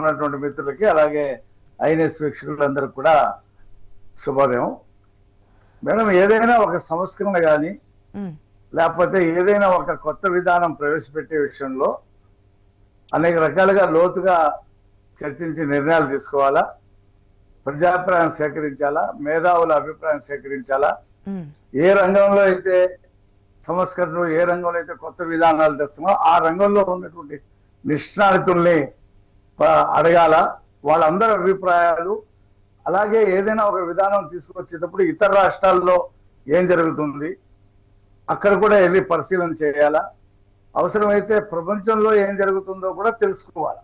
ఉన్నటువంటి మిత్రులకి అలాగే ఐఎన్ఎస్ వీక్షకులందరికీ కూడా శుభోదయం. మేడం ఏదైనా ఒక సంస్కరణ కానీ లేకపోతే ఏదైనా ఒక కొత్త విధానం ప్రవేశపెట్టే విషయంలో అనేక రకాలుగా లోతుగా చర్చించి నిర్ణయాలు తీసుకోవాలా? ప్రజాభిప్రాయం సేకరించాలా? మేధావుల అభిప్రాయం సేకరించాలా? ఏ రంగంలో అయితే సంస్కరణలు ఏ రంగంలో అయితే కొత్త విధానాలు తెస్తున్నామో ఆ రంగంలో ఉన్నటువంటి నిష్ణాతుల్ని అడగాల. వాళ్ళందరి అభిప్రాయాలు అలాగే ఏదైనా ఒక విధానం తీసుకొచ్చేటప్పుడు ఇతర రాష్ట్రాల్లో ఏం జరుగుతుంది అక్కడ కూడా వెళ్ళి పరిశీలన చేయాలా అవసరమైతే ప్రపంచంలో ఏం జరుగుతుందో కూడా తెలుసుకోవాలి.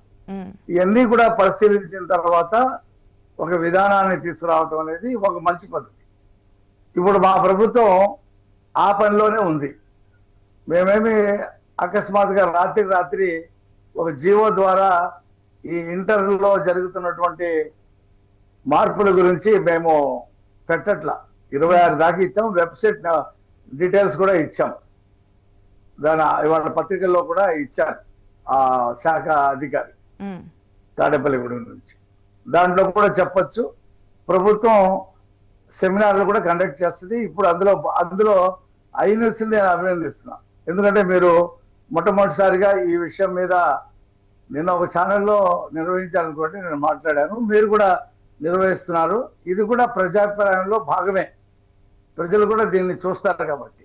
ఇవన్నీ కూడా పరిశీలించిన తర్వాత ఒక విధానాన్ని తీసుకురావటం అనేది ఒక మంచి పద్ధతి. ఇప్పుడు మా ప్రభుత్వం ఆ పనిలోనే ఉంది. మేమేమి అకస్మాత్తుగా రాత్రి రాత్రి ఒక జీవో ద్వారా ఈ ఇంటర్లో జరుగుతున్నటువంటి మార్పుల గురించి మేము పెట్టట్లా. ఇరవై ఆరు దాకా ఇచ్చాం. వెబ్సైట్ డీటెయిల్స్ కూడా ఇచ్చాం. దాని ఇవాళ పత్రికల్లో కూడా ఇచ్చారు ఆ శాఖ అధికారి తాడేపల్లిగూడెం నుంచి. దాంట్లో కూడా చెప్పొచ్చు. ప్రభుత్వం సెమినార్లు కూడా కండక్ట్ చేస్తుంది. ఇప్పుడు అందులో అందులో ఐన్యూస్ నేను అభినందిస్తున్నా. ఎందుకంటే మీరు మొట్టమొదటిసారిగా ఈ విషయం మీద నిన్న ఒక ఛానల్లో నిర్వహించాలనుకోండి నేను మాట్లాడాను. మీరు కూడా నిర్వహిస్తున్నారు. ఇది కూడా ప్రజాభిప్రాయంలో భాగమే. ప్రజలు కూడా దీన్ని చూస్తారు కాబట్టి.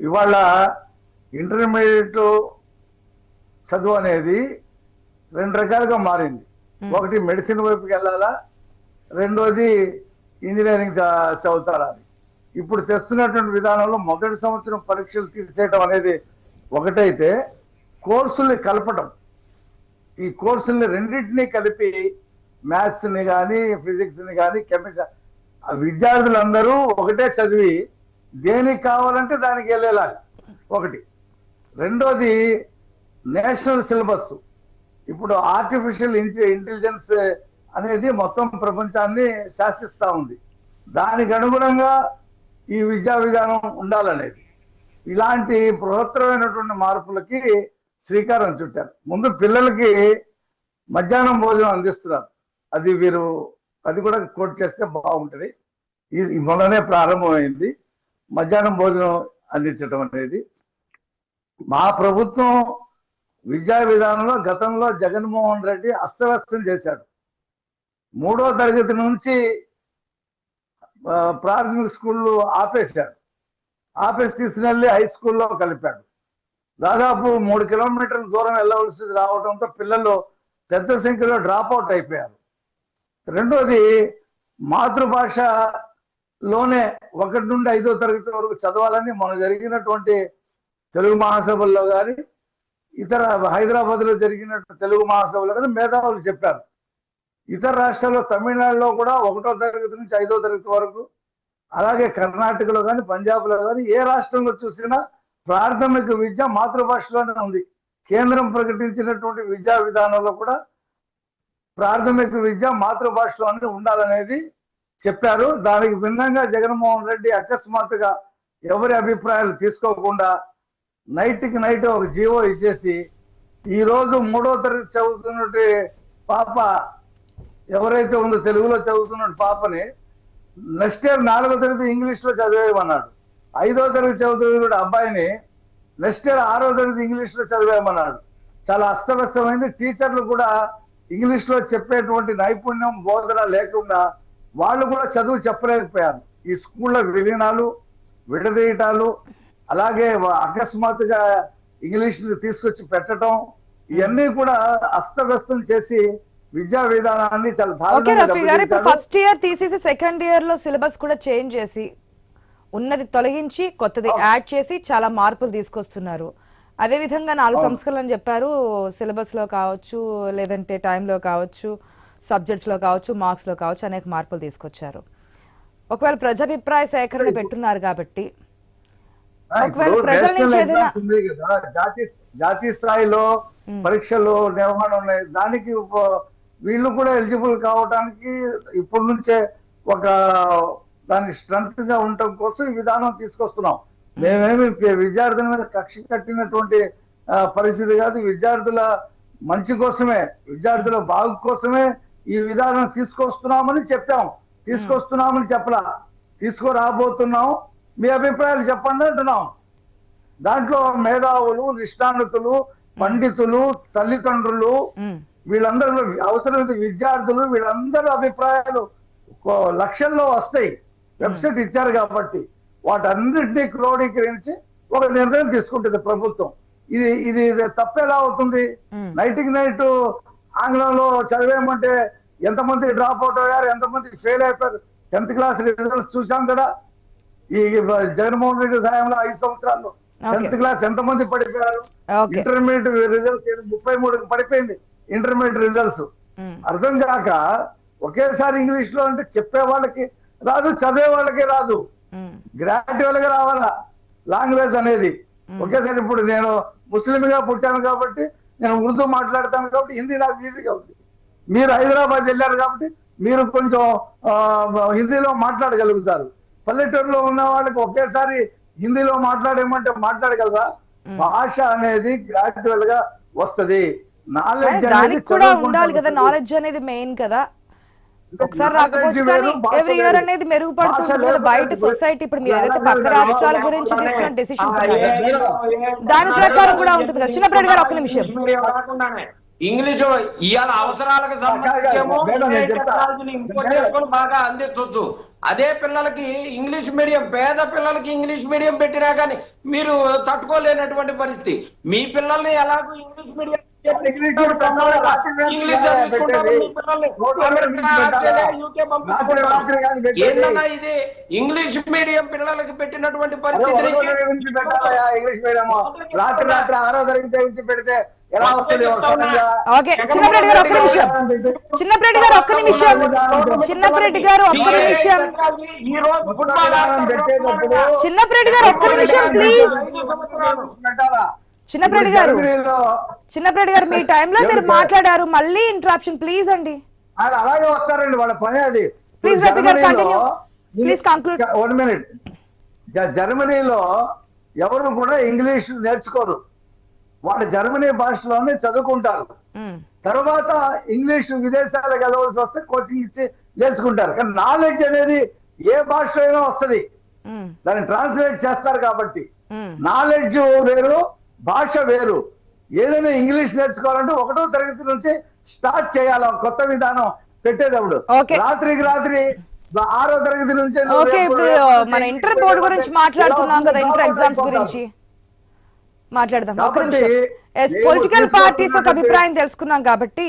ఇవాళ ఇంటర్మీడియట్ చదువు అనేది రెండు రకాలుగా మారింది. ఒకటి మెడిసిన్ వైపుకి వెళ్ళాలా? రెండోది ఇంజనీరింగ్ చదువుతారా అని. ఇప్పుడు తెస్తున్నటువంటి విధానంలో మొదటి సంవత్సరం పరీక్షలు తీసేయడం అనేది ఒకటైతే కోర్సుల్ని కలపడం ఈ కోర్సుల్ని రెండింటినీ కలిపి మ్యాథ్స్ని కానీ ఫిజిక్స్ని కానీ కెమిస్ట్రీ విద్యార్థులందరూ ఒకటే చదివి దేనికి కావాలంటే దానికి వెళ్ళేలాగా. ఒకటి. రెండోది నేషనల్ సిలబస్. ఇప్పుడు ఆర్టిఫిషియల్ ఇంటెలిజెన్స్ అనేది మొత్తం ప్రపంచాన్ని శాసిస్తూ ఉంది. దానికి అనుగుణంగా ఈ విద్యా విధానం ఉండాలనేది. ఇలాంటి బృహత్తరమైనటువంటి మార్పులకి శ్రీకారం చుట్టారు. ముందు పిల్లలకి మధ్యాహ్నం భోజనం అందిస్తున్నారు. అది వీరు అది కూడా కోట్ చేస్తే బాగుంటుంది. ఇది మొన్ననే ప్రారంభమైంది. మధ్యాహ్నం భోజనం అందించడం అనేది. మా ప్రభుత్వం విద్యా విధానంలో గతంలో జగన్మోహన్ రెడ్డి అస్తవ్యస్తం చేశాడు. మూడో తరగతి నుంచి ప్రాథమిక స్కూళ్ళు ఆపేశాడు ఆపేసి తీసుకెళ్ళి హై స్కూల్లో కలిపాడు. దాదాపు మూడు కిలోమీటర్ల దూరం వెళ్ళవలసి రావడంతో పిల్లలు పెద్ద సంఖ్యలో డ్రాప్ అవుట్ అయిపోయారు. రెండోది మాతృభాషలోనే ఒకటి నుండి ఐదో తరగతి వరకు చదవాలని మనం జరిగినటువంటి తెలుగు మహాసభల్లో కానీ ఇతర హైదరాబాద్లో జరిగిన తెలుగు మహాసభలో కానీ మేధావులు చెప్పారు. ఇతర రాష్ట్రాల్లో తమిళనాడులో కూడా ఒకటో తరగతి నుంచి ఐదో తరగతి వరకు అలాగే కర్ణాటకలో కానీ పంజాబ్లో కానీ ఏ రాష్ట్రంలో చూసినా ప్రాథమిక విద్య మాతృభాషలోనే ఉంది. కేంద్రం ప్రకటించినటువంటి విద్యా విధానంలో కూడా ప్రాథమిక విద్య మాతృభాషలోనే ఉండాలనేది చెప్పారు. దానికి భిన్నంగా జగన్మోహన్ రెడ్డి అకస్మాత్తుగా ఎవరి అభిప్రాయాలు తీసుకోకుండా నైట్కి నైట్ ఒక జీవో ఇచ్చేసి ఈరోజు మూడో తరగతి చదువుతున్నట్టు పాప ఎవరైతే ఉందో తెలుగులో చదువుతున్న పాపని నెక్స్ట్ ఇయర్ నాలుగో తరగతి ఇంగ్లీష్లో చదివేయమన్నాడు. ఐదో తరగతి చదువుతున్న అబ్బాయిని నెక్స్ట్ ఇయర్ ఆరో తరగతి ఇంగ్లీష్లో చదివేయమన్నాడు. చాలా అస్తవ్యస్తమైంది. టీచర్లు కూడా ఇంగ్లీష్లో చెప్పేటువంటి నైపుణ్యం బోధన లేకుండా వాళ్ళు కూడా చదువు చెప్పలేకపోయారు. ఈ స్కూళ్ళ విలీనాలు విడదీయటాలు అలాగే అకస్మాత్తుగా ఇంగ్లీష్ని తీసుకొచ్చి పెట్టడం ఇవన్నీ కూడా అస్తవ్యస్తం చేసి విద్యా విధానాన్ని చాలా. ఫస్ట్ ఇయర్ తీసేసి సెకండ్ ఇయర్లో సిలబస్ కూడా చేంజ్ చేసి ఉన్నది తొలగించి కొత్తది యాడ్ చేసి చాలా మార్పులు తీసుకొస్తున్నారు. అదే విధంగా నాలుగు సంస్కరణలు చెప్పారు. సిలబస్లో కావచ్చు లేదంటే టైంలో కావచ్చు సబ్జెక్ట్స్లో కావచ్చు మార్క్స్లో కావచ్చు అనేక మార్పులు తీసుకొచ్చారు. ఒకవేళ ప్రజాభిప్రాయ సేకరణ పెట్టున్నారు కాబట్టి ఒకవేళ ప్రజల నుంచి ఏదైనా జాతీయ స్థాయిలో పరీక్షలు నిర్వహణ ఉన్నాయి. దానికి వీళ్ళు కూడా ఎలిజిబుల్ కావడానికి ఇప్పటి నుంచే ఒక దాన్ని స్ట్రెంత్గా ఉండటం కోసం ఈ విధానం తీసుకొస్తున్నాం. మేమేమి విద్యార్థుల మీద కక్ష కట్టినటువంటి పరిస్థితి కాదు. విద్యార్థుల మంచి కోసమే విద్యార్థుల బాగు కోసమే ఈ విధానం తీసుకొస్తున్నామని చెప్పాం. తీసుకొస్తున్నామని చెప్పలా. తీసుకురాబోతున్నాం. మీ అభిప్రాయాలు చెప్పండి అంటున్నాం. దాంట్లో మేధావులు నిష్ణాతులు పండితులు తల్లిదండ్రులు వీళ్ళందరూ అవసరమైన విద్యార్థులు వీళ్ళందరూ అభిప్రాయాలు లక్షల్లో వస్తాయి. వెబ్సైట్ ఇచ్చారు కాబట్టి వాటన్నిటినీ క్రోడీకరించి ఒక నిర్ణయం తీసుకుంటుంది ప్రభుత్వం. ఇది ఇది ఇది తప్పు ఎలా అవుతుంది. నైట్కి నైట్ ఆంగ్లంలో చదివేయమంటే ఎంతమంది డ్రాప్ అవుట్ అయ్యారు? ఎంతమంది ఫెయిల్ అయిపోయారు? టెన్త్ క్లాస్ రిజల్ట్స్ చూసాం కదా. ఈ జగన్మోహన్ రెడ్డి సాయంలో ఐదు సంవత్సరాల్లో Okay. టెన్త్ క్లాస్ ఎంతమంది పడిపోయారు. ఇంటర్మీడియట్ రిజల్ట్స్ ముప్పై మూడుకి పడిపోయింది ఇంటర్మీడియట్ రిజల్ట్స్. అర్థం కాక ఒకేసారి ఇంగ్లీష్లో అంటే చెప్పే వాళ్ళకి రాదు చదివే వాళ్ళకి రాదు. గ్రాడ్యువల్గా రావాలా? లాంగ్వేజ్ అనేది. ఒకేసారి ఇప్పుడు నేను ముస్లిం గా పుట్టాను కాబట్టి నేను ఉర్దూ మాట్లాడతాను కాబట్టి హిందీ నాకు ఈజీగా ఉంది. మీరు హైదరాబాద్ వెళ్ళారు కాబట్టి మీరు కొంచెం హిందీలో మాట్లాడగలుగుతారు. పల్లెటూరులో ఉన్న వాళ్ళకి ఒకేసారి హిందీలో మాట్లాడేమంటే మాట్లాడగలరా? భాష అనేది గ్రాడ్యువల్గా వస్తది. నాలెడ్జ్ కూడా ఉండాలి కదా నాలెడ్జ్ అనేది మెయిన్ కదా. ఒకసారి రాకపోవచ్చు కానీ ఎవ్రీ ఇయర్ అనేది మెరుగుపడుతుంటుంది కదా బయట సొసైటీ ఇప్పుడు మీరు ఏదైతే పక్క రాష్ట్రాల గురించి తీసుకున్న డెసిషన్స్ ఉన్నాయో దాని ప్రకారం కూడా ఉంటుంది కదా చిన్నప్పటి గారు ఒక్క నిమిషం ఇంగ్లీష్ ఇవాళ అవసరాలకు చేసుకొని బాగా అందించవచ్చు అదే పిల్లలకి ఇంగ్లీష్ మీడియం పేద పిల్లలకి ఇంగ్లీష్ మీడియం పెట్టినా కానీ మీరు తట్టుకోలేనటువంటి పరిస్థితి మీ పిల్లల్ని ఎలాగో ఇంగ్లీష్ మీడియం ఇంగ్లీష్ మీడియం ఇది? ఇంగ్లీష్ పిల్లలకి పెట్టినటువంటి పరిస్థితి ఇంగ్లీష్ మీడియం రాత్రి రాత్రి ఆరో తరగతి నుంచి పెడితే? ఓకే చిన్నప్పటి గారు ఒక్క నిమిషం. చిన్నప్పటి గారు ఒక్క నిమిషం. చిన్నప్పటి గారు ఒక్క నిమిషం. ఈ రోజు ఫుట్బాల్ పెట్టేటప్పుడు చిన్నప్పటి గారు ఒక్క నిమిషం ప్లీజ్. చిన్నప్పటి గారు. చిన్నప్పటి గారు మీ టైంలో మీరు మాట్లాడారు. మళ్ళీ ఇంటరాప్షన్ ప్లీజ్ అండి. అలాగే వస్తారండి వాళ్ళ పని అది. ఇప్పుడు Rafi గారు. Please conclude. వన్ మినిట్ జర్మనీలో ఎవరు కూడా ఇంగ్లీష్ నేర్చుకోరు. వాళ్ళు జర్మనీ భాషలోనే చదువుకుంటారు. తర్వాత ఇంగ్లీష్ విదేశాలకు వెళ్ళవలసి వస్తే కోచింగ్ ఇచ్చి నేర్చుకుంటారు. కానీ నాలెడ్జ్ అనేది ఏ భాషలో అయినా వస్తుంది. దాన్ని ట్రాన్స్లేట్ చేస్తారు కాబట్టి. నాలెడ్జ్ వేరు భాష వేరు ఏదైనా ఇంగ్లీష్ నేర్చుకోవాలంటే ఒకటో తరగతి నుంచి స్టార్ట్ చేయాలి కొత్త విధానం పెట్టేటప్పుడు. రాత్రికి రాత్రి ఆరో తరగతి నుంచి ఓకే ఇప్పుడు మన ఇంటర్ బోర్డు గురించి మాట్లాడుతున్నాం కదా ఇంటర్ ఎగ్జామ్స్. గురించి మాట్లాడదాం ఒక నిమిషం పొలిటికల్ పార్టీస్ ఒక అభిప్రాయం తెలుసుకున్నాం కాబట్టి